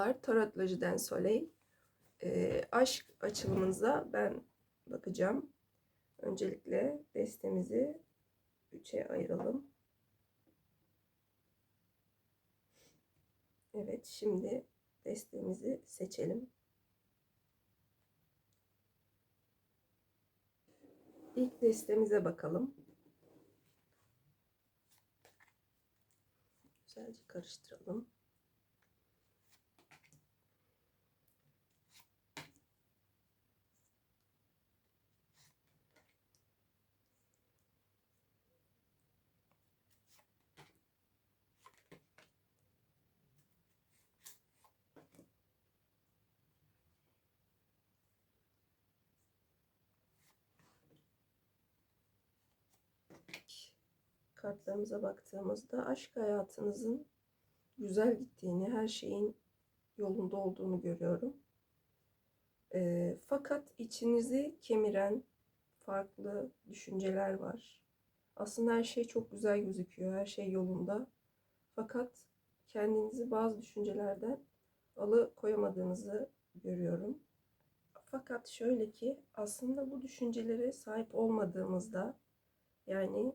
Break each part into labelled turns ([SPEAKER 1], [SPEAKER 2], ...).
[SPEAKER 1] Merhabalar, Tarot Lojiden Soleil. Ee, aşk açılımınıza ben bakacağım. Öncelikle destemizi üçe ayıralım. Evet, şimdi destemizi seçelim. İlk destemize bakalım. Güzelce karıştıralım. Kartlarımıza baktığımızda aşk hayatınızın güzel gittiğini, her şeyin yolunda olduğunu görüyorum. E, fakat içinizi kemiren farklı düşünceler var. Aslında her şey çok güzel gözüküyor, her şey yolunda. Fakat kendinizi bazı düşüncelerden alıkoyamadığınızı görüyorum. Fakat şöyle ki aslında bu düşüncelere sahip olmadığımızda yani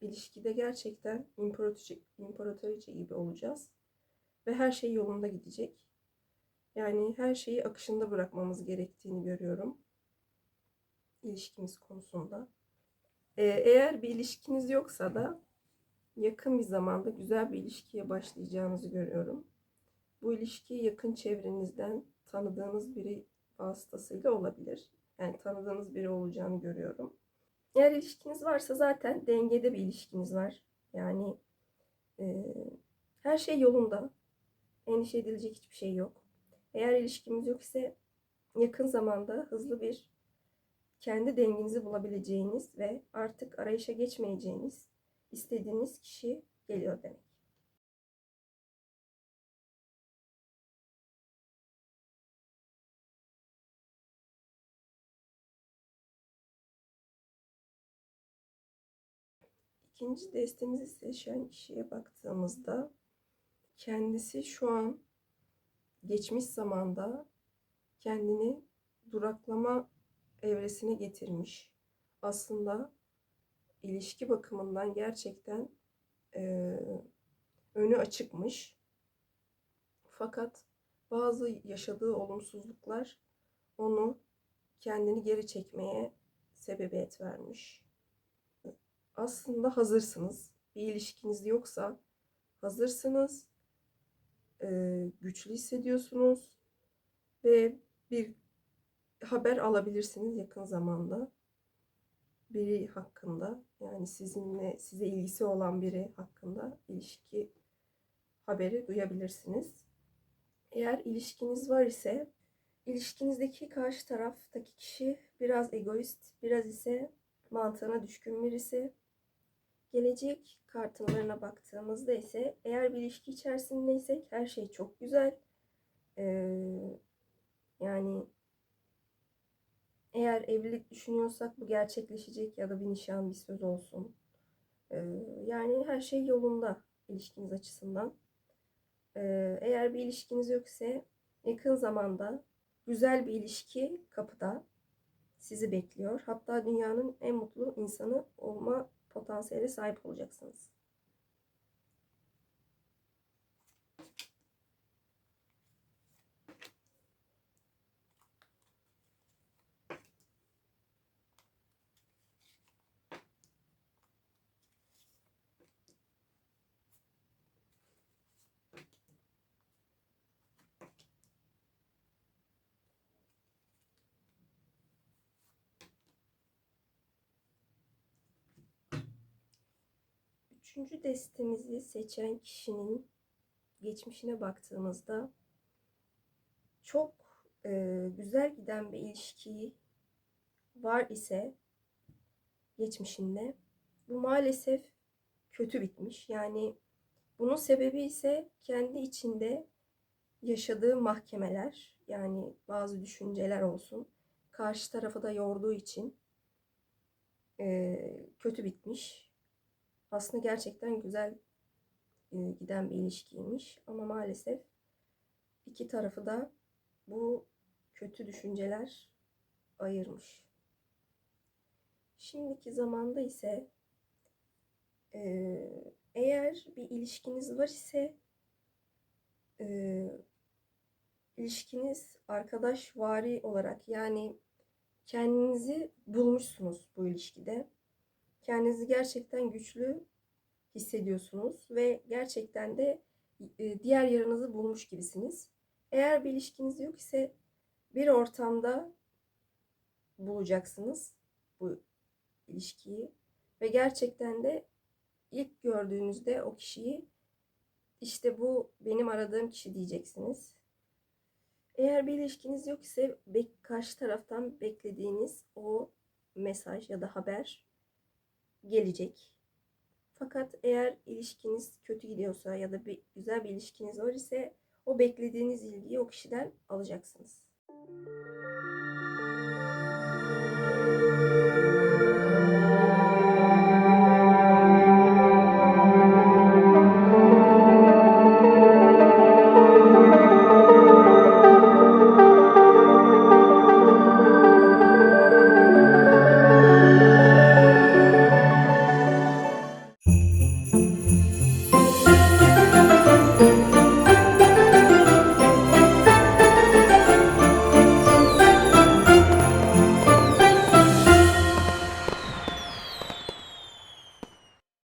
[SPEAKER 1] ilişkide gerçekten imparatoriçe, imparatoriçe gibi olacağız. Ve her şey yolunda gidecek. Yani her şeyi akışında bırakmamız gerektiğini görüyorum. İlişkimiz konusunda. Ee, eğer bir ilişkiniz yoksa da yakın bir zamanda güzel bir ilişkiye başlayacağınızı görüyorum. Bu ilişki yakın çevrenizden tanıdığınız biri vasıtasıyla olabilir. Yani tanıdığınız biri olacağını görüyorum. Eğer ilişkiniz varsa zaten dengede bir ilişkiniz var. Yani e, her şey yolunda. Endişe edilecek hiçbir şey yok. Eğer ilişkimiz yok ise yakın zamanda hızlı bir kendi dengenizi bulabileceğiniz ve artık arayışa geçmeyeceğiniz istediğiniz kişi geliyor demek. İkinci destemizi seçen kişiye baktığımızda kendisi şu an geçmiş zamanda kendini duraklama evresine getirmiş. Aslında ilişki bakımından gerçekten e, önü açıkmış. Fakat bazı yaşadığı olumsuzluklar onu kendini geri çekmeye sebebiyet vermiş aslında hazırsınız. Bir ilişkiniz yoksa hazırsınız. Ee, güçlü hissediyorsunuz. Ve bir haber alabilirsiniz yakın zamanda. Biri hakkında yani sizinle size ilgisi olan biri hakkında ilişki haberi duyabilirsiniz. Eğer ilişkiniz var ise ilişkinizdeki karşı taraftaki kişi biraz egoist, biraz ise mantığına düşkün birisi. Gelecek kartlarına baktığımızda ise eğer bir ilişki içerisindeysek her şey çok güzel. Ee, yani eğer evlilik düşünüyorsak bu gerçekleşecek ya da bir nişan bir söz olsun. Ee, yani her şey yolunda ilişkiniz açısından. Ee, eğer bir ilişkiniz yoksa yakın zamanda güzel bir ilişki kapıda sizi bekliyor. Hatta dünyanın en mutlu insanı olma potansiyele sahip olacaksınız. Üçüncü destemizi seçen kişinin geçmişine baktığımızda çok e, güzel giden bir ilişki var ise geçmişinde bu maalesef kötü bitmiş. Yani bunun sebebi ise kendi içinde yaşadığı mahkemeler yani bazı düşünceler olsun karşı tarafı da yorduğu için e, kötü bitmiş. Aslında gerçekten güzel e, giden bir ilişkiymiş ama maalesef iki tarafı da bu kötü düşünceler ayırmış. Şimdiki zamanda ise e, eğer bir ilişkiniz var ise e, ilişkiniz arkadaş vari olarak yani kendinizi bulmuşsunuz bu ilişkide. Kendinizi gerçekten güçlü hissediyorsunuz ve gerçekten de e, diğer yarınızı bulmuş gibisiniz. Eğer bir ilişkiniz yok ise bir ortamda bulacaksınız bu ilişkiyi ve gerçekten de ilk gördüğünüzde o kişiyi işte bu benim aradığım kişi diyeceksiniz. Eğer bir ilişkiniz yok ise karşı taraftan beklediğiniz o mesaj ya da haber gelecek. Fakat eğer ilişkiniz kötü gidiyorsa ya da bir güzel bir ilişkiniz var ise o beklediğiniz ilgiyi o kişiden alacaksınız.